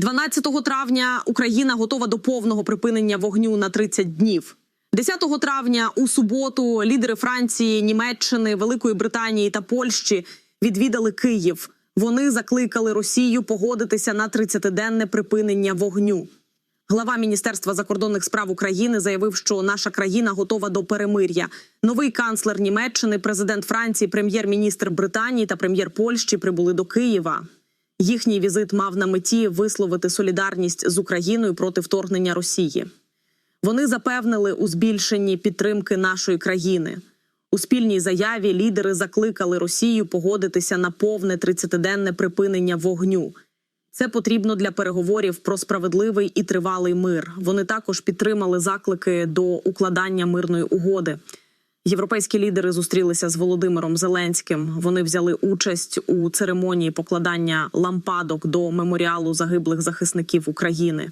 12 травня Україна готова до повного припинення вогню на 30 днів. 10 травня у суботу лідери Франції, Німеччини, Великої Британії та Польщі відвідали Київ. Вони закликали Росію погодитися на 30-денне припинення вогню. Глава Міністерства закордонних справ України заявив, що наша країна готова до перемир'я. Новий канцлер Німеччини, президент Франції, прем'єр-міністр Британії та прем'єр Польщі прибули до Києва. Їхній візит мав на меті висловити солідарність з Україною проти вторгнення Росії. Вони запевнили у збільшенні підтримки нашої країни. У спільній заяві лідери закликали Росію погодитися на повне 30-денне припинення вогню. Це потрібно для переговорів про справедливий і тривалий мир. Вони також підтримали заклики до укладання мирної угоди. Європейські лідери зустрілися з Володимиром Зеленським. Вони взяли участь у церемонії покладання лампадок до меморіалу загиблих захисників України.